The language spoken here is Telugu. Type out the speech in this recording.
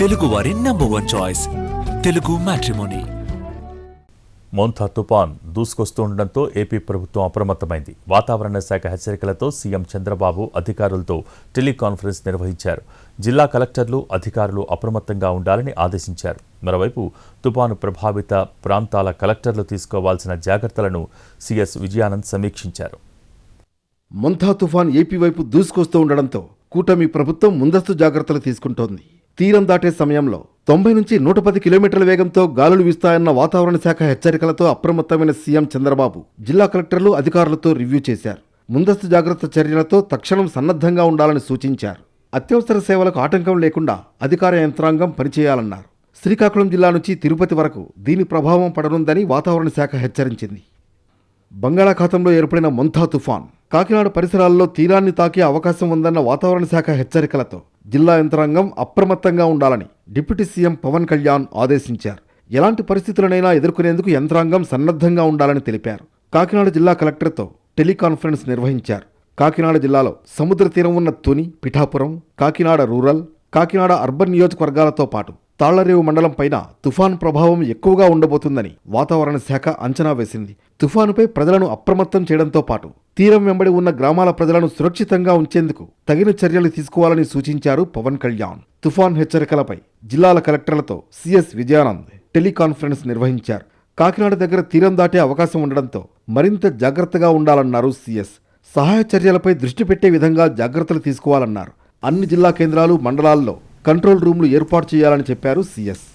తెలుగువారి number one choice Telugu matrimony Montha తుపాన్ దూసుకొస్తుండటంతో ఏపీ ప్రభుత్వం అప్రమత్తమైంది. వాతావరణ శాఖ హెచ్చరికలతో సీఎం చంద్రబాబు అధికారులతో టెలికాన్ఫరెన్స్ నిర్వహించారు. జిల్లా కలెక్టర్లు అధికారులు అప్రమత్తంగా ఉండాలని ఆదేశించారు. మరోవైపు తుపాను ప్రభావిత ప్రాంతాల కలెక్టర్లు తీసుకోవాల్సిన జాగ్రత్తలను సీఎస్ విజయానంద్ సమీక్షించారు. మొంథా తుఫాన్ ఏపీ వైపు దూసుకొస్తూ ఉండడంతో కూటమి ప్రభుత్వం ముందస్తు జాగ్రత్తలు తీసుకుంటోంది. తీరం దాటే సమయంలో తొంభై నుంచి నూట పది కిలోమీటర్ల వేగంతో గాలులు వీస్తాయన్న వాతావరణ శాఖ హెచ్చరికలతో అప్రమత్తమైన సీఎం చంద్రబాబు జిల్లా కలెక్టర్లు అధికారులతో రివ్యూ చేశారు. ముందస్తు జాగ్రత్త చర్యలతో తక్షణం సన్నద్ధంగా ఉండాలని సూచించారు. అత్యవసర సేవలకు ఆటంకం లేకుండా అధికార యంత్రాంగం పనిచేయాలన్నారు. శ్రీకాకుళం జిల్లా నుంచి తిరుపతి వరకు దీని ప్రభావం పడనుందని వాతావరణ శాఖ హెచ్చరించింది. బంగాళాఖాతంలో ఏర్పడిన మొంథా తుఫాన్ కాకినాడ పరిసరాల్లో తీరాన్ని తాకే అవకాశం ఉందన్న వాతావరణ శాఖ హెచ్చరికలతో జిల్లా యంత్రాంగం అప్రమత్తంగా ఉండాలని డిప్యూటీ సీఎం పవన్ కళ్యాణ్ ఆదేశించారు. ఎలాంటి పరిస్థితులనైనా ఎదుర్కొనేందుకు యంత్రాంగం సన్నద్ధంగా ఉండాలని తెలిపారు. కాకినాడ జిల్లా కలెక్టర్తో టెలికాన్ఫరెన్స్ నిర్వహించారు. కాకినాడ జిల్లాలో సముద్ర తీరం ఉన్న తుని పిఠాపురం కాకినాడ రూరల్ కాకినాడ అర్బన్ నియోజకవర్గాలతో పాటు తాళ్ళరేవు మండలం పైన తుఫాన్ ప్రభావం ఎక్కువగా ఉండబోతుందని వాతావరణ శాఖ అంచనా వేసింది. తుఫానుపై ప్రజలను అప్రమత్తం చేయడంతో పాటు తీరం వెంబడి ఉన్న గ్రామాల ప్రజలను సురక్షితంగా ఉంచేందుకు తగిన చర్యలు తీసుకోవాలని సూచించారు పవన్ కళ్యాణ్. తుఫాన్ హెచ్చరికలపై జిల్లాల కలెక్టర్లతో సిఎస్ విజయానంద్ టెలికాన్ఫరెన్స్ నిర్వహించారు. కాకినాడ దగ్గర తీరం దాటే అవకాశం ఉండడంతో మరింత జాగ్రత్తగా ఉండాలన్నారు సిఎస్. సహాయ చర్యలపై దృష్టి పెట్టే విధంగా జాగ్రత్తలు తీసుకోవాలన్నారు. అన్ని జిల్లా కేంద్రాలు మండలాల్లో కంట్రోల్ రూమ్లు ఏర్పాటు చేయాలని చెప్పారు సీఎస్.